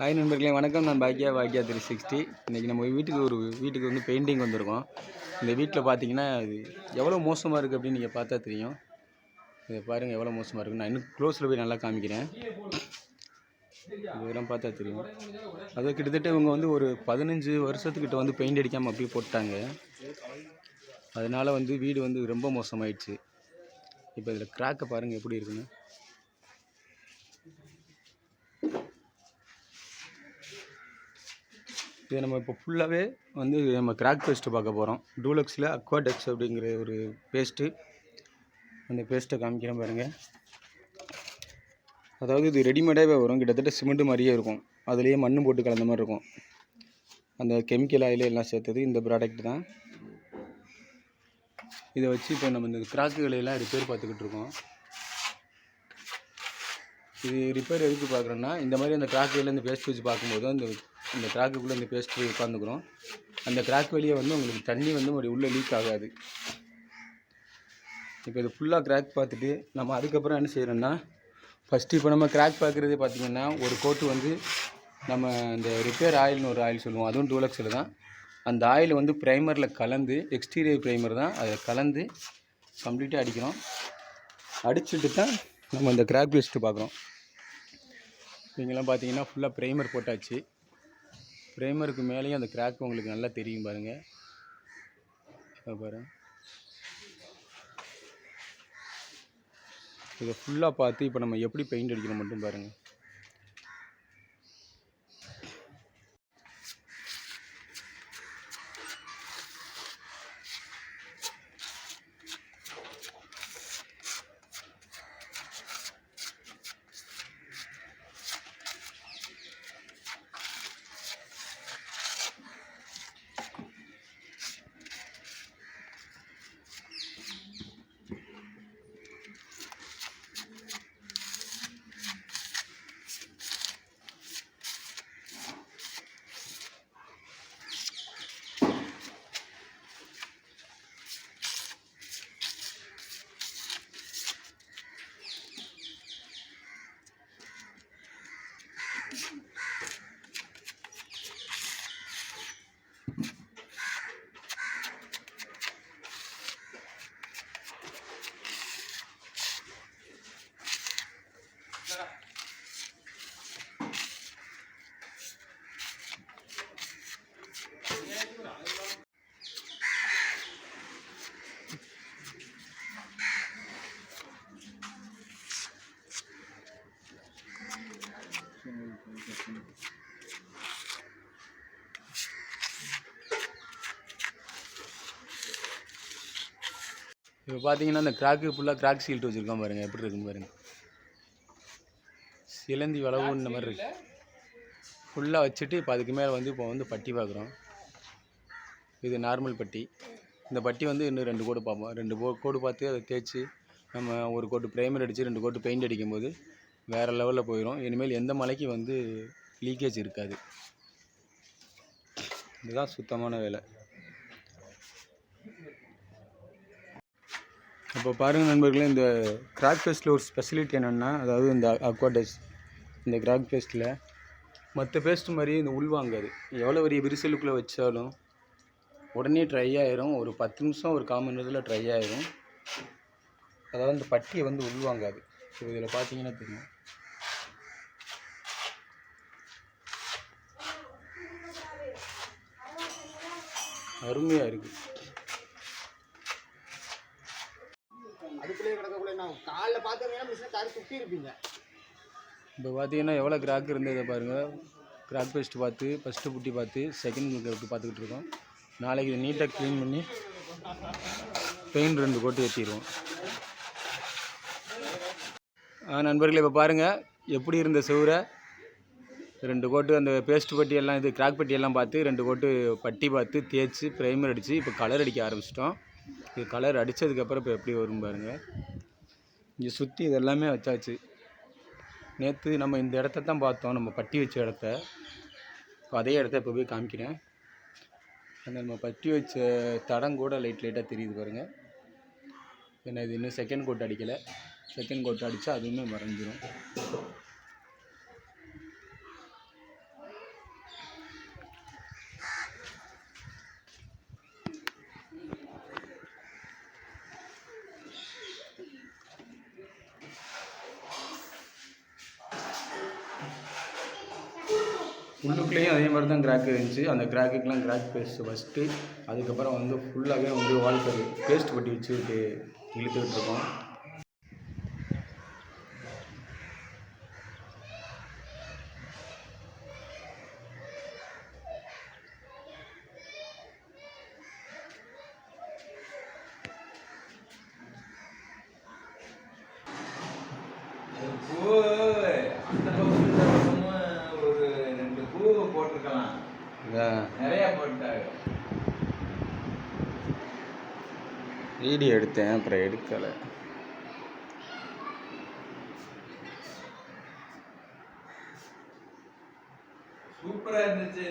Hi நண்பர்களே வணக்கம். நான் பாக்கியா பாக்கியா த்ரீ சிக்ஸ்டி இன்றைக்கி நம்ம வீட்டுக்கு ஒரு வீட்டுக்கு வந்து பெயிண்டிங் வந்திருக்கோம். இந்த வீட்டில் பார்த்தீங்கன்னா இது எவ்வளோ மோசமாக இருக்குது அப்படின்னு நீங்கள் பார்த்தா தெரியும். இதை பாருங்கள் எவ்வளோ மோசமாக இருக்குது நான் இன்னும் க்ளோஸில் போய் நல்லா காமிக்கிறேன். இதெல்லாம் பார்த்தா தெரியும். அது கிட்டத்தட்ட இவங்க வந்து ஒரு பதினஞ்சு வருஷத்துக்கிட்ட வந்து பெயிண்ட் அடிக்காமல் அப்படியே போட்டாங்க. அதனால் வந்து வீடு வந்து ரொம்ப மோசமாயிடுச்சு. இப்போ இதில் கிராக்கை பாருங்கள் எப்படி இருக்குன்னு. இது நம்ம இப்போ ஃபுல்லாகவே வந்து நம்ம கிராக் பேஸ்ட்டு பார்க்க போகிறோம் டூலக்ஸில் அக்வாடெக்ஸ் அப்படிங்கிற ஒரு பேஸ்ட்டு அந்த பேஸ்ட்டை காமிக்கிறேன் பாருங்கள் அதாவது இது ரெடிமேடாகவே வரும். கிட்டத்தட்ட சிமெண்ட்டு மாதிரியே இருக்கும். அதுலேயே மண் போட்டு கலந்த மாதிரி இருக்கும். அந்த கெமிக்கல் ஆயிலே எல்லாம் சேர்த்தது இந்த ப்ராடக்ட் தான். இதை வச்சு இப்போ நம்ம இந்த கிராக்குகளையெல்லாம் ரிப்பேர் பார்த்துக்கிட்டு இருக்கோம். இது ரிப்பேர் எதுக்கு பார்க்குறோன்னா இந்த மாதிரி அந்த கிராக்குகளில் இந்த பேஸ்ட் வச்சு பார்க்கும்போது அந்த இந்த கிராக்குக்குள்ளே இந்த பேஸ்ட் போய் உட்காந்துக்கிறோம். அந்த கிராக் வழியே வந்து உங்களுக்கு தண்ணி வந்து ஒரு உள்ளே லீக் ஆகாது. இப்போ இது ஃபுல்லாக கிராக் பார்த்துட்டு நம்ம அதுக்கப்புறம் என்ன செய்கிறோன்னா ஃபஸ்ட்டு இப்போ நம்ம கிராக் பார்க்குறது பார்த்திங்கன்னா ஒரு கோட்டு வந்து நம்ம இந்த ரிப்பேர் ஆயில்னு ஒரு ஆயில் சொல்லுவோம். அதுவும் டூலக்ஸில் தான். அந்த ஆயில் வந்து ப்ரைமரில் கலந்து எக்ஸ்டீரியர் ப்ரைமர் தான். அதை கலந்து கம்ப்ளீட்டாக அடிக்கிறோம். அடிச்சுட்டு தான் நம்ம இந்த கிராக் பேஸ்ட்டு பார்க்குறோம். இங்கெல்லாம் பார்த்தீங்கன்னா ஃபுல்லாக ப்ரைமர் போட்டாச்சு. ப்ரைமருக்கு மேலேயும் அந்த கிராக் உங்களுக்கு நல்லா தெரியும் பாருங்கள் பாருங்கள் இதை ஃபுல்லாக பார்த்து இப்போ நம்ம எப்படி பெயிண்ட் அடிக்கிறோம் மட்டும் பாருங்கள் இப்போ பார்த்தீங்கன்னா இந்த கிராக்கு ஃபுல்லாக கிராக் சீல்ட் வச்சுருக்கோம் பாருங்கள் எப்படி இருக்குன்னு பாருங்கள் சிலந்தி வளவு இந்த மாதிரி இருக்கு. ஃபுல்லாக வச்சுட்டு இப்போ அதுக்கு மேலே வந்து இப்போ வந்து பட்டி பார்க்குறோம். இது நார்மல் பட்டி. இந்த பட்டி வந்து இன்னும் ரெண்டு கோடு பார்ப்போம். ரெண்டு கோடு பார்த்து அதை தேய்ச்சி நம்ம ஒரு கோட்டு ப்ரைமர் அடித்து ரெண்டு கோட்டு பெயிண்ட் அடிக்கும்போது வேறு லெவலில் போயிடும் இனிமேல் எந்த மலைக்கு வந்து லீக்கேஜ் இருக்காது. இதுதான் சுத்தமான வேலை. இப்போ பாருங்கள் நண்பர்களே இந்த கிராக் பேஸ்ட்டில் ஒரு ஸ்பெஷலிட்டி என்னென்னா அதாவது இந்த அக்வாடஸ் இந்த கிராக் பேஸ்ட்டில் மற்ற பேஸ்ட் மாதிரி இந்த உள்வாங்காது எவ்வளோ பெரிய விரிசலுக்குள்ளே வச்சாலும் உடனே ட்ரை ஆயிரும். ஒரு பத்து நிமிஷம் ஒரு கால் மணி நேரத்தில் ட்ரை ஆயிரும். அதாவது இந்த பட்டியை வந்து உள்வாங்காது ஸோ இதில் பார்த்தீங்கன்னா தெரியும். அருமையாக இருக்குது அடுப்புலேயே கிடக்கக்கூடிய நான் காலைல பார்த்தீங்கன்னா மிஷினை தர சுற்றி இருப்பீங்க. இப்போ பார்த்தீங்கன்னா எவ்வளோ கிராக் இருந்ததை பாருங்கள் கிராக் பேஸ்ட் பார்த்து ஃபஸ்ட்டு புட்டி பார்த்து செகண்ட் கிராக் பார்த்துக்கிட்டு இருக்கோம். நாளைக்கு இதை நீட்டாக க்ளீன் பண்ணி பெயிண்ட் ரெண்டு கோட்டு ஏற்றிடுவோம் நண்பர்களே இப்போ பாருங்கள் எப்படி இருந்த சுவரை? ரெண்டு கோட்டு அந்த பேஸ்ட் பட்டி எல்லாம் இது கிராக் பட்டி எல்லாம் பார்த்து ரெண்டு கோட்டு பட்டி பார்த்து தேய்ச்சி ப்ரைமர் அடித்து இப்போ கலர் அடிக்க ஆரம்பிச்சிட்டோம். இது கலர் அடித்ததுக்கப்புறம் இப்போ எப்படி வரும் பாருங்கள் இங்கே சுற்றி இதெல்லாமே வச்சாச்சு. நேற்று நம்ம இந்த இடத்த தான் பார்த்தோம். நம்ம பட்டி வச்ச இடத்த. இப்போ அதே இடத்த இப்போ போய் காமிக்கிறேன். அந்த நம்ம பட்டி வச்ச தடம் கூட லைட் லைட்டாக தெரியுது பாருங்கள் ஏன்னா இது இன்னும் செகண்ட் கோட் அடிக்கலை. செகண்ட் கோட் அடித்தா அதுவுமே மறைஞ்சிரும். உள்ளுக்குள்ளேயும் அதே மாதிரி தான் கிராக் இருந்துச்சு. அந்த கிராக்குக்கெலாம் கிராக் பேஸ்ட் ஃபஸ்ட்டு அதுக்கப்புறம் வந்து ஃபுல்லாகவே வந்து வால்கர் பேஸ்ட் பட்டி வச்சு இழுத்துக்கிட்டு இருக்கோம் பூ அந்த பக்கம் இந்த பக்கமும் ஒரு ரெண்டு பூ போட்டிருக்கலாம். இதான் நிறைய போட்டாங்க. வீடியோ எடுத்தேன் அப்புறம் எடுக்கலை. சூப்பரா இருந்துச்சு.